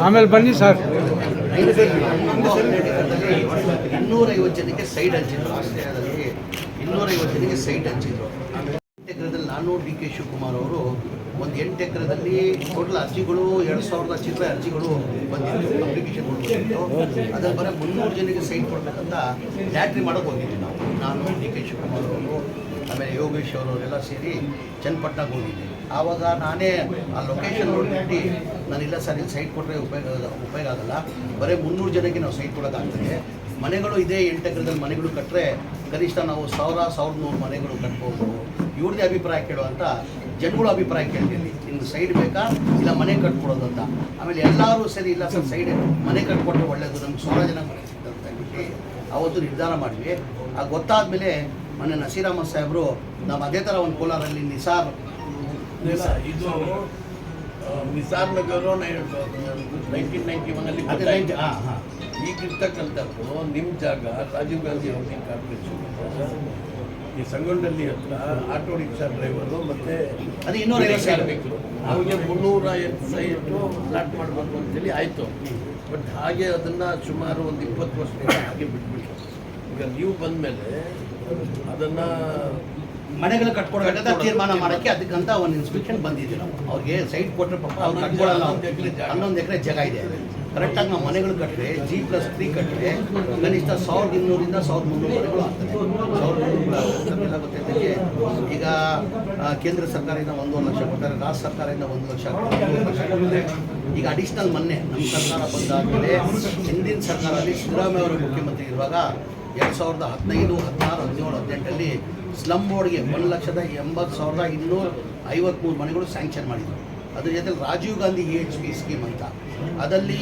ಆಮೇಲೆ ಬನ್ನಿ ಸರ್ ಇನ್ನೂರೈವತ್ತು ಜನಕ್ಕೆ ಸೈಟ್ ಹಂಚಿದ್ರು ಆಸ್ಟ್ರೇಲಿಯಾದಲ್ಲಿ ಇನ್ನೂರೈವತ್ತು ಜನಕ್ಕೆ ಸೈಟ್ ಹಂಚಿದ್ರು ಎಂಟು ಎಕರೆದಲ್ಲಿ ನಾನು ಡಿ ಕೆ ಶಿವಕುಮಾರ್ ಅವರು ಒಂದು ಎಂಟು ಎಕರೆದಲ್ಲಿ ಟೋಟಲ್ ಅರ್ಜಿಗಳು ಎರಡು ಸಾವಿರದ ಚಿಲ್ಲರೆ ಅರ್ಜಿಗಳು ಬಂದಿದ್ದು ಅಪ್ಲಿಕೇಶನ್ ಕೊಡ್ಬೇಕಿತ್ತು ಅದ್ರಲ್ಲಿ ಬರೀ ಮುನ್ನೂರು ಜನಕ್ಕೆ ಸೈಟ್ ಕೊಡಬೇಕಂತ ಲ್ಯಾಟ್ರಿ ಮಾಡೋಕೆ ಹೋಗಿದ್ವಿ ನಾವು ನಾನು ಡಿ ಕೆ ಶಿವಕುಮಾರ್ ಅವರು, ಆಮೇಲೆ ಯೋಗೇಶ್ ಅವರು ಎಲ್ಲ ಸೇರಿ ಚನ್ನಪಟ್ಟಣಕ್ಕೆ ಹೋಗಿದ್ದೆ. ಆವಾಗ ನಾನೇ ಆ ಲೊಕೇಶನ್ ನೋಡಿಬಿಟ್ಟು ನಾನಿಲ್ಲ ಸರ್, ಇಲ್ಲಿ ಸೈಟ್ ಕೊಟ್ಟರೆ ಉಪಯೋಗ ಉಪಯೋಗ ಆಗಲ್ಲ. ಬರೀ ಮುನ್ನೂರು ಜನಕ್ಕೆ ನಾವು ಸೈಟ್ ಕೊಡೋಕ್ಕಾಗ್ತದೆ ಮನೆಗಳು ಇದೇ ಎಂಟು ಮನೆಗಳು ಕಟ್ಟರೆ ಕನಿಷ್ಠ ನಾವು ಸಾವಿರ, ಸಾವಿರದ ನೂರು ಮನೆಗಳು ಕಟ್ಬೋದು. ಇವ್ರದ್ದೇ ಅಭಿಪ್ರಾಯ ಕೇಳು ಅಂತ ಜನಗಳ ಅಭಿಪ್ರಾಯ ಕೇಳ್ತೀನಿ. ನಿಮ್ಗೆ ಸೈಡ್ ಬೇಕಾ? ಇಲ್ಲ ಮನೆ ಕಟ್ಕೊಡೋದು ಅಂತ. ಆಮೇಲೆ ಎಲ್ಲರೂ ಸರಿ ಇಲ್ಲ ಸರ್ ಸೈಡ್ ಮನೆ ಕಟ್ಕೊಟ್ರೆ ಒಳ್ಳೆಯದು ನಮ್ಗೆ ಸಾವಿರ ಜನ ಮನೆ ಅಂತ ಹೇಳ್ಬಿಟ್ಟು ಅವತ್ತು ನಿರ್ಧಾರ ಮಾಡಿದ್ವಿ. ಆ ಗೊತ್ತಾದ್ಮೇಲೆ ಮೊನ್ನೆ ನಸೀರ್ ಅಹಮದ್ ಸಾಹೇಬರು ನಾವು ಅದೇ ಥರ ಒಂದು ಕೋಲಾರಲ್ಲಿ ನಿಸಾರ್ ಇದು ನಿಸಾರ್ ನಗರ ನೈನ್ಟೀನ್ ನೈನ್ಟಿ ಒನ್ನಲ್ಲಿ ಈಗಿರ್ತಕ್ಕಂಥದ್ದು ನಿಮ್ಮ ಜಾಗ ರಾಜೀವ್ ಗಾಂಧಿ ಹೌಸಿಂಗ್ ಕಾರ್ಪೊರೇಷನ್ ಈ ಸಂಗೊಂಡಲ್ಲಿ ಹತ್ರ ಆಟೋ ರಿಕ್ಷಾ ಡ್ರೈವರು ಮತ್ತೆ ಅದು ಸೈಟ್ ಕಾರ್ಮಿಕರು. ಅವ್ರಿಗೆ ಮುನ್ನೂರ ಐವತ್ತು ಸೈಟು ಪ್ಲಾಟ್ ಮಾಡಬೇಕು ಅಂತೇಳಿ ಆಯಿತು. ಬಟ್ ಹಾಗೆ ಅದನ್ನು ಸುಮಾರು ಒಂದು ಇಪ್ಪತ್ತು ವರ್ಷದಿಂದ ಹಾಗೆ ಬಿಟ್ಬಿಟ್ಟು ಈಗ ಬಂದ ಮೇಲೆ ಅದನ್ನು ಮನೆಗಳು ಕಟ್ಕೊಡ್ಬೇಕಂತ ತೀರ್ಮಾನ ಮಾಡೋಕ್ಕೆ ಅದಕ್ಕಂತ ಒಂದು ಇನ್ಸ್ಪೆಕ್ಷನ್ ಬಂದಿದ್ದೀವಿ ನಾವು. ಅವ್ರಿಗೆ ಸೈಟ್ ಕೊಟ್ಟರೆ ಪಾಪ ಅವ್ರು ಕಟ್ಕೊಡಲ್ಲ ಹನ್ನೊಂದು ಎಕರೆ ಜಾಗ. ಇದೆ. ಕರೆಕ್ಟಾಗಿ ನಾವು ಮನೆಗಳು ಕಟ್ಟರೆ ಜಿ ಪ್ಲಸ್ ತ್ರೀ ಕಟ್ಟರೆ ಕನಿಷ್ಠ ಸಾವಿರದ ಇನ್ನೂರಿಂದ ಸಾವಿರದ ಮುನ್ನೂರು ಮನೆಗಳು ಆಗ್ತದೆ. ಸಾವಿರದ ಮುನ್ನೂರು ಗೊತ್ತಿದ್ದಕ್ಕೆ ಈಗ ಕೇಂದ್ರ ಸರ್ಕಾರದಿಂದ ಒಂದೂವರೆ ಲಕ್ಷ ಕೊಡ್ತಾರೆ ರಾಜ್ಯ ಸರ್ಕಾರದಿಂದ ಒಂದು ಲಕ್ಷ ಮೂರು ಲಕ್ಷ ಕೊಡ್ತಾರೆ. ಈಗ ಅಡಿಷ್ನಲ್ ಮೊನ್ನೆ ನಮ್ಮ ಸರ್ಕಾರ ಬಂದಾದಮೇಲೆ ಹಿಂದಿನ ಸರ್ಕಾರದಲ್ಲಿ ಸಿದ್ದರಾಮಯ್ಯ ಅವರು ಮುಖ್ಯಮಂತ್ರಿ ಇರುವಾಗ ಎರಡು ಸಾವಿರದ ಹದಿನೈದು, ಹದಿನಾರು, ಹದಿನೇಳು ಹದಿನೆಂಟರಲ್ಲಿ ಸ್ಲಮ್ ಬೋರ್ಡ್ಗೆ ಒಂದು ಲಕ್ಷದ ಎಂಬತ್ತು ಸಾವಿರದ ಇನ್ನೂರ ಐವತ್ತ್ಮೂರು ಮನೆಗಳು ಸ್ಯಾಂಕ್ಷನ್ ಮಾಡಿದರು. ಅದ್ರ ಜೊತೆಗೆ Rajiv Gandhi A H P scheme ಅಂತ. ಅದರಲ್ಲಿ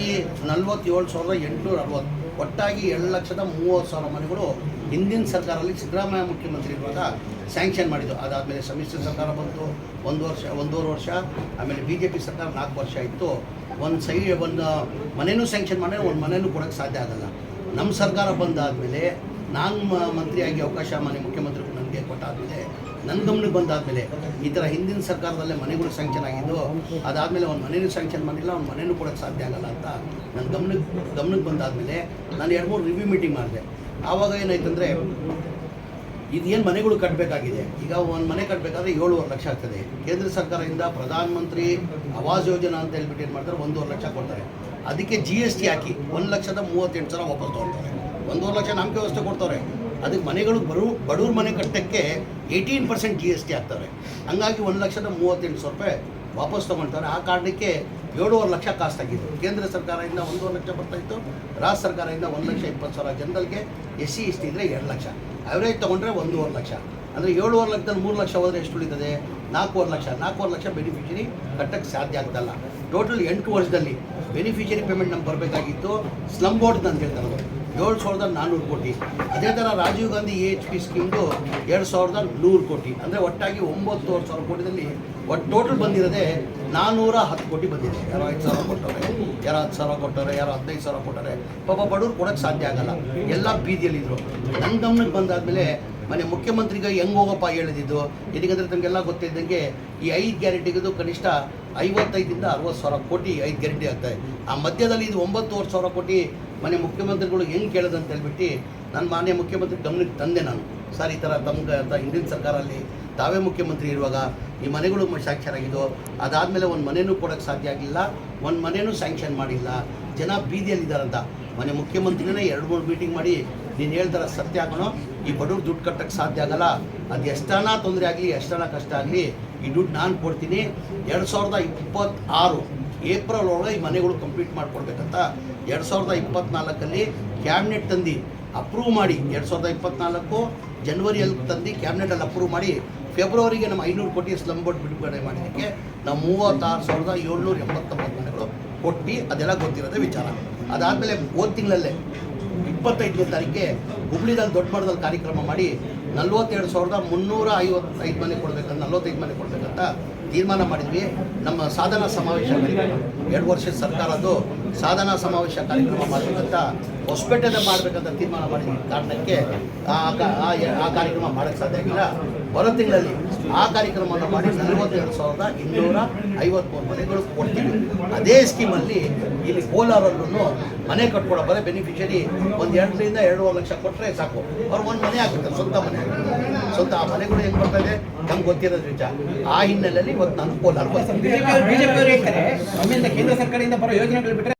ನಲ್ವತ್ತೇಳು ಸಾವಿರದ ಎಂಟುನೂರ ಅರವತ್ತು, ಒಟ್ಟಾಗಿ ಎರಡು ಲಕ್ಷದ ಮೂವತ್ತು ಸಾವಿರ ಮನೆಗಳು ಹಿಂದಿನ ಸರ್ಕಾರದಲ್ಲಿ ಸಿದ್ದರಾಮಯ್ಯ ಮುಖ್ಯಮಂತ್ರಿ ಇರುವಾಗ ಸ್ಯಾಂಕ್ಷನ್ ಮಾಡಿದ್ದು ಅದಾದಮೇಲೆ ಸಮ್ಮಿಶ್ರ ಸರ್ಕಾರ ಬಂತು, ಒಂದು ವರ್ಷ, ಒಂದೂವರೆ ವರ್ಷ, ಆಮೇಲೆ ಬಿ ಜೆ ಪಿ ಸರ್ಕಾರ ನಾಲ್ಕು ವರ್ಷ ಇತ್ತು ಒಂದು ಸೈ ಒಂದು ಮನೇನೂ ಸ್ಯಾಂಕ್ಷನ್ ಮಾಡಿದ್ರೆ ಒಂದು ಮನೆಯೂ ಕೊಡೋಕ್ಕೆ ಸಾಧ್ಯ ಆಗಲ್ಲ. ನಮ್ಮ ಸರ್ಕಾರ ಬಂದಾದಮೇಲೆ ನಾನು ಮಂತ್ರಿಯಾಗಿ ಅವಕಾಶ ಮನೆ ಮುಖ್ಯಮಂತ್ರಿಗಳು ನನಗೆ ಕೊಟ್ಟಾದಮೇಲೆ ನನ್ನ ಗಮನಕ್ಕೆ ಬಂದಾದಮೇಲೆ ಈ ಥರ ಹಿಂದಿನ ಸರ್ಕಾರದಲ್ಲೇ ಮನೆಗಳು ಸ್ಯಾಂಕ್ಷನ್ ಆಗಿದ್ದು, ಅದಾದಮೇಲೆ ಒಂದು ಮನೇನೂ ಸ್ಯಾಂಕ್ಷನ್ ಮಾಡಿಲ್ಲ ಅವ್ನು ಮನೇನೂ ಕೊಡೋಕ್ಕೆ ಸಾಧ್ಯ ಆಗಲ್ಲ ಅಂತ ನನ್ನ ಗಮನಕ್ಕೆ ಗಮನಕ್ಕೆ ಬಂದಾದಮೇಲೆ ನಾನು ಎರಡು ಮೂರು ರಿವ್ಯೂ ಮೀಟಿಂಗ್ ಮಾಡಿದೆ. ಆವಾಗ ಏನಾಯ್ತಂದರೆ ಇದೇನು ಮನೆಗಳು ಕಟ್ಟಬೇಕಾಗಿದೆ ಈಗ ಒಂದು ಮನೆ ಕಟ್ಟಬೇಕಾದ್ರೆ ಏಳುವರೆ ಲಕ್ಷ ಆಗ್ತದೆ. ಕೇಂದ್ರ ಸರ್ಕಾರದಿಂದ ಪ್ರಧಾನಮಂತ್ರಿ ಆವಾಸ್ ಯೋಜನಾ ಅಂತ ಹೇಳ್ಬಿಟ್ಟು ಏನು ಮಾಡ್ತಾರೆ? ಒಂದೂವರೆ ಲಕ್ಷ ಕೊಡ್ತಾರೆ. ಅದಕ್ಕೆ ಜಿ ಎಸ್ ಟಿ ಹಾಕಿ ಒಂದು ಲಕ್ಷದ ಮೂವತ್ತೆಂಟು ಸಾವಿರ ವಾಪಸ್ ತೊಗೊಳ್ತಾರೆ. ಒಂದೂವರೆ ಲಕ್ಷ ನಮ್ಗೆ ವ್ಯವಸ್ಥೆ ಕೊಡ್ತಾರೆ. ಅದಕ್ಕೆ ಮನೆಗಳು ಬರು, ಬಡವ್ರ ಮನೆ ಕಟ್ಟಕ್ಕೆ eighteen percent G S T ಹಾಕ್ತಾರೆ. ಹಂಗಾಗಿ ಒಂದು ಲಕ್ಷದ ಮೂವತ್ತೆಂಟು ಸಾವಿರ ರೂಪಾಯಿ ವಾಪಸ್ ತೊಗೊಳ್ತಾರೆ. ಆ ಕಾರಣಕ್ಕೆ ಏಳುವರೆ ಲಕ್ಷ ಕಾಸ್ಟ್ ಆಗಿತ್ತು ಕೇಂದ್ರ ಸರ್ಕಾರದಿಂದ ಒಂದೂವರೆ ಲಕ್ಷ ಬರ್ತಾಯಿತ್ತು ರಾಜ್ಯ ಸರ್ಕಾರದಿಂದ ಒಂದು ಲಕ್ಷ ಇಪ್ಪತ್ತು ಸಾವಿರ ಜನರಲ್ಗೆ ಎಸ್ ಸಿ ಎಸ್ ಟಿ ಇದ್ದರೆ ಎರಡು ಲಕ್ಷ. ಅವರೇಜ್ ತೊಗೊಂಡ್ರೆ ಒಂದೂವರೆ ಲಕ್ಷ. ಅಂದರೆ ಏಳುವರೆ ಲಕ್ಷದಲ್ಲಿ ಮೂರು ಲಕ್ಷ ಹೋದರೆ ಎಷ್ಟು ಉಳಿತದೆ? ನಾಲ್ಕೂವರೆ ಲಕ್ಷ. ನಾಲ್ಕೂವರೆ ಲಕ್ಷ ಬೆನಿಫಿಷರಿ ಕಟ್ಟಕ್ಕೆ ಸಾಧ್ಯ ಆಗ್ತಲ್ಲ. ಟೋಟಲ್ ಎಂಟು ವರ್ಷದಲ್ಲಿ ಬೆನಿಫಿಷರಿ ಪೇಮೆಂಟ್ ನಮ್ಗೆ ಬರಬೇಕಾಗಿತ್ತು. ಸ್ಲಮ್ ಬೋರ್ಡ್ ಅಂತ ಹೇಳ್ತಾರೆ ಏಳು ಸಾವಿರದ ನಾನ್ನೂರು ಕೋಟಿ. ಅದೇ ಥರ Rajiv Gandhi A H P ಸ್ಕೀಮ್ದು ಎರಡು ಸಾವಿರದ ನೂರು ಕೋಟಿ. ಅಂದರೆ ಒಟ್ಟಾಗಿ ಒಂಬತ್ತುವರೆ ಸಾವಿರ ಕೋಟಿದಲ್ಲಿ ಒಟ್ಟು ಟೋಟಲ್ ಬಂದಿರೋದೇ ನಾನ್ನೂರ ಹತ್ತು ಕೋಟಿ ಬಂದಿದೆ. ಯಾರೋ ಐದು ಸಾವಿರ ಕೊಟ್ಟವ್ರೆ, ಯಾರೋ ಹತ್ತು ಸಾವಿರ ಕೊಟ್ಟವ್ರೆ, ಯಾರೋ ಹದಿನೈದು ಸಾವಿರ ಕೊಟ್ಟರೆ ಪಾಪ ಬಡವ್ರು ಕೊಡೋಕ್ಕೆ ಸಾಧ್ಯ ಆಗಲ್ಲ. ಎಲ್ಲ ಬೀದಿಯಲ್ಲಿದ್ದರು ನನ್ನ ಗಮನಕ್ಕೆ ಬಂದಾದಮೇಲೆ ಮನೆ ಮುಖ್ಯಮಂತ್ರಿಗೆ ಹೆಂಗೆ ಹೋಗಪ್ಪ ಹೇಳಿದ್ದು? ಇದಕ್ಕಂದ್ರೆ ತಮಗೆಲ್ಲ ಗೊತ್ತಿದ್ದಂಗೆ ಈ ಐದು ಗ್ಯಾರಂಟಿಗಿದು ಕನಿಷ್ಠ ಐವತ್ತೈದಿಂದ ಅರವತ್ತು ಸಾವಿರ ಕೋಟಿ ಐದು ಗ್ಯಾರಂಟಿ ಆಗ್ತದೆ ಆ ಮಧ್ಯದಲ್ಲಿ ಇದು ಒಂಬತ್ತುವರೆ ಸಾವಿರ ಕೋಟಿ ಮನೆ ಮುಖ್ಯಮಂತ್ರಿಗಳು ಹೆಂಗೆ ಅಂತ ಹೇಳ್ಬಿಟ್ಟು ನನ್ನ ಮಾನ್ಯ ಮುಖ್ಯಮಂತ್ರಿ ಗಮನಕ್ಕೆ ತಂದೆ ನಾನು. ಸರ್, ಈ ಥರ ತಮ್ಗೆ ಅಂತ ಹಿಂದಿನ ಸರ್ಕಾರಲ್ಲಿ ತಾವೇ ಮುಖ್ಯಮಂತ್ರಿ ಇರುವಾಗ ಈ ಮನೆಗಳು ಸ್ಯಾಂಕ್ಷನ್ ಆಗಿದ್ದು ಅದಾದಮೇಲೆ ಒಂದು ಮನೆಯೂ ಕೊಡೋಕ್ಕೆ ಸಾಧ್ಯ ಆಗಲಿಲ್ಲ, ಒಂದು ಮನೆಯೂ ಸ್ಯಾಂಕ್ಷನ್ ಮಾಡಿಲ್ಲ. ಜನ ಬೀದಿಯಲ್ಲಿದ್ದಾರಂತ ಮನೆ ಮುಖ್ಯಮಂತ್ರಿನೇ ಎರಡು ಮೂರು ಮೀಟಿಂಗ್ ಮಾಡಿ ನೀನು ಹೇಳ್ದಾರ ಸತ್ಯ ಆಗೋ ಈ ಬಡವ್ರು ದುಡ್ಡು ಕಟ್ಟಕ್ಕೆ ಸಾಧ್ಯ ಆಗಲ್ಲ. ಅದು ಎಷ್ಟಾನ ತೊಂದರೆ ಆಗಲಿ, ಎಷ್ಟಾನ ಕಷ್ಟ ಆಗಲಿ, ಈ ದುಡ್ಡು ನಾನು ಕೊಡ್ತೀನಿ. ಎರಡು ಸಾವಿರದ ಇಪ್ಪತ್ತಾರು ಏಪ್ರಿಲ್ ಒಳಗೆ ಈ ಮನೆಗಳು ಕಂಪ್ಲೀಟ್ ಮಾಡಿಕೊಡ್ಬೇಕಂತ ಎರಡು ಸಾವಿರದ ಇಪ್ಪತ್ತ್ನಾಲ್ಕಲ್ಲಿ ಕ್ಯಾಬಿನೆಟ್ ತಂದು ಅಪ್ರೂವ್ ಮಾಡಿ. ಎರಡು ಸಾವಿರದ ಇಪ್ಪತ್ತ್ನಾಲ್ಕು ಜನವರಿಯಲ್ಲಿ ತಂದು ಕ್ಯಾಬಿನೆಟಲ್ಲಿ ಅಪ್ರೂವ್ ಮಾಡಿ. ಫೆಬ್ರವರಿಗೆ ನಮ್ಮ ಐನೂರು ಕೋಟಿ ಸ್ಲಮ್ ಬೋರ್ಡ್ ಬಿಡುಗಡೆ ಮಾಡಿದ್ದಕ್ಕೆ ನಾವು ಮೂವತ್ತಾರು ಸಾವಿರದ ಏಳ್ನೂರ ಎಂಬತ್ತೊಂಬತ್ತು ಮನೆಗಳು ಕೊಟ್ಟು ಅದೆಲ್ಲ ಗೊತ್ತಿರೋದೇ ವಿಚಾರ. ಅದಾದಮೇಲೆ ಹೋದ ತಿಂಗಳಲ್ಲೇ ಇಪ್ಪತ್ತೈದನೇ ತಾರೀಕಿಗೆ ಹುಬ್ಳಿದಲ್ಲಿ ದೊಡ್ಡ ಮಟ್ಟದಲ್ಲಿ ಕಾರ್ಯಕ್ರಮ ಮಾಡಿ ನಲ್ವತ್ತೆರಡು ಸಾವಿರದ ಮುನ್ನೂರ ಐವತ್ತೈದು ಮನೆ ಕೊಡಬೇಕಂತ, ನಲ್ವತ್ತೈದು ಮನೆ ಕೊಡಬೇಕಂತ ತೀರ್ಮಾನ ಮಾಡಿದ್ವಿ. ನಮ್ಮ ಸಾಧನಾ ಸಮಾವೇಶ ಎರಡು ವರ್ಷದ ಸರ್ಕಾರದ್ದು ಸಾಧನಾ ಸಮಾವೇಶ ಕಾರ್ಯಕ್ರಮ ಮಾಡಬೇಕಂತ ಹೊಸಪೇಟೆದ ಮಾಡಬೇಕಂತ ತೀರ್ಮಾನ ಮಾಡಿದ ಕಾರಣಕ್ಕೆ ಆ ಕಾರ್ಯಕ್ರಮ ಮಾಡೋಕ್ಕೆ ಸಾಧ್ಯ ಆಗಿಲ್ಲ. ಬರೋ ತಿಂಗಳಲ್ಲಿ ಆ ಕಾರ್ಯಕ್ರಮವನ್ನು ಮಾಡಿ ನಲವತ್ತೆರಡು ಸಾವಿರದ ಇನ್ನೂರ ಐವತ್ತ್ಮೂರು ಮನೆಗಳು ಕೊಡ್ತೀವಿ. ಅದೇ ಸ್ಕೀಮಲ್ಲಿ ಇಲ್ಲಿ ಕೋಲಾರಲ್ಲೂ ಮನೆ ಕಟ್ಕೊಡೋ ಬರೀ ಬೆನಿಫಿಷರಿ ಒಂದು ಎರಡರಿಂದ ಎರಡೂವರೆ ಲಕ್ಷ ಕೊಟ್ಟರೆ ಸಾಕು. ಅವ್ರು ಒಂದು ಮನೆ ಆಗುತ್ತೆ ಸ್ವಂತ ಮನೆ. ಆಗುತ್ತೆ ಸ್ವಂತ ಆ ಮನೆಗಳು ಹೆಂಗೆ ಬರ್ತಾ ಇದೆ? ನಮ್ಗೆ ಗೊತ್ತಿರೋದು ವಿಚಾರ ಆ ಹಿನ್ನೆಲೆಯಲ್ಲಿ ಇವತ್ತು ನಾನು ಕೋಲಾರ ಬರ್ತೀನಿ ಕೇಂದ್ರ ಸರ್ಕಾರದಿಂದ ಬರೋ ಯೋಜನೆಗಳು ಬಿಟ್ಟರೆ